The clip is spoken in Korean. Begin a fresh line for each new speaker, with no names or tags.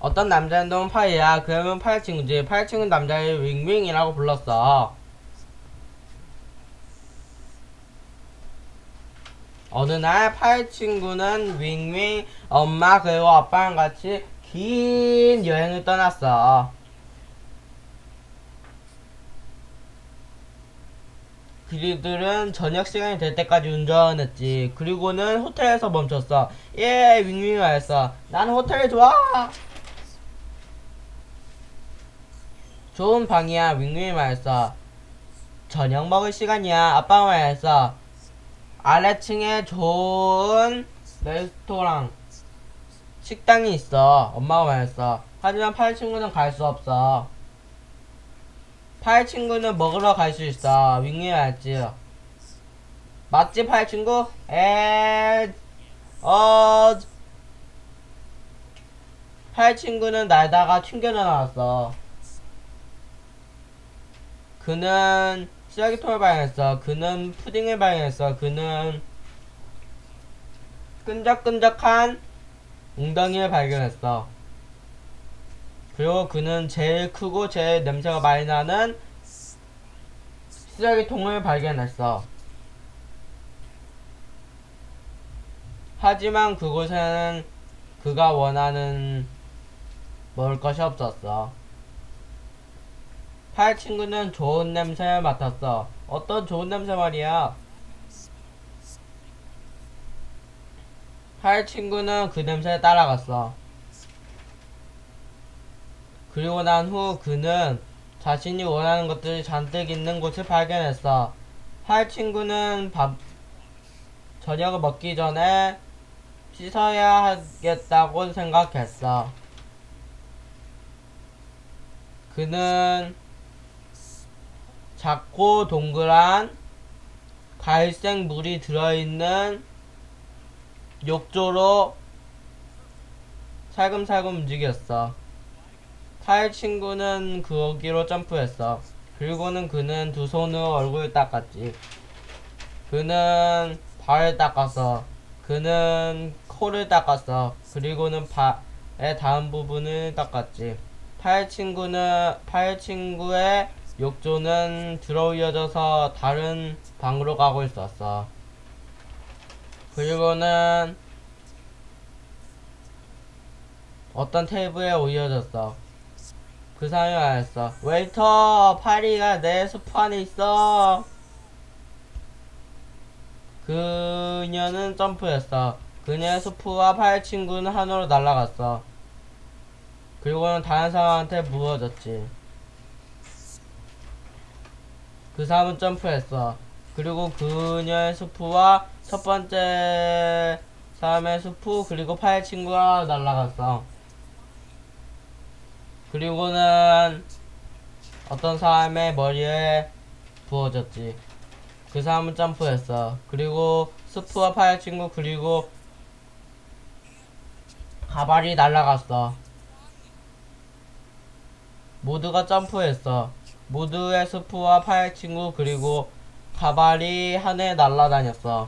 어떤 남자의 놈은 파이야. 그러면 파이 친구지. 파이 친구 남자를 윙윙이라고 불렀어. 어느 날 파이 친구는 윙윙 엄마 그리고 아빠랑 같이 긴 여행을 떠났어. 그들은 저녁 시간이 될 때까지 운전했지. 그리고는 호텔에서 멈췄어. 예, 윙윙 말했어. 나는 호텔 좋아. 좋은 방이야. 윙윙 말했어. 저녁 먹을 시간이야. 아빠가 말했어. 아래층에 좋은 레스토랑 식당이 있어. 엄마가 말했어. 하지만 파이 친구는 갈 수 없어. 파이 친구는 먹으러 갈 수 있어. 윙윙 알지? 맞지 파이 친구? 에, 어, 파이 친구는 날다가 튕겨져 나왔어. 그는 쓰레기통을 발견했어. 그는 푸딩을 발견했어. 그는 끈적끈적한 웅덩이를 발견했어. 그리고 그는 제일 크고 제일 냄새가 많이 나는 쓰레기통을 발견했어. 하지만 그곳에는 그가 원하는 먹을 것이 없었어. 팔 친구는 좋은 냄새를 맡았어. 어떤 좋은 냄새 말이야. 팔 친구는 그 냄새에 따라갔어. 그리고 난 후 그는 자신이 원하는 것들이 잔뜩 있는 곳을 발견했어. 팔 친구는 밥, 저녁을 먹기 전에 씻어야 하겠다고 생각했어. 그는 작고 동그란 갈색 물이 들어있는 욕조로 살금살금 움직였어. 타일 친구는 거기로 점프했어. 그리고는 그는 두 손으로 얼굴을 닦았지. 그는 발을 닦았어. 그는 코를 닦았어. 그리고는 발의 다음 부분을 닦았지. 파일 친구는 파일 친구의 욕조는 들어올려져서 다른 방으로 가고 있었어. 그리고는 어떤 테이블에 올려졌어. 그 사람이 말했어. 웨이터, 파리가 내 안에 있어. 그녀는 점프했어. 그녀의 수프와 파일 친구는 하늘로 날아갔어. 그리고는 다른 사람한테 무너졌지. 그 사람은 점프했어. 그리고 그녀의 수프와 첫 번째 사람의 수프 그리고 파일 친구가 날아갔어. 그리고는 어떤 사람의 머리에 부어졌지. 그 사람은 점프했어. 그리고 수프와 파일 친구 그리고 가발이 날아갔어. 모두가 점프했어. 모두의 스프와 파일 친구 그리고 가발이 하늘에 날아다녔어.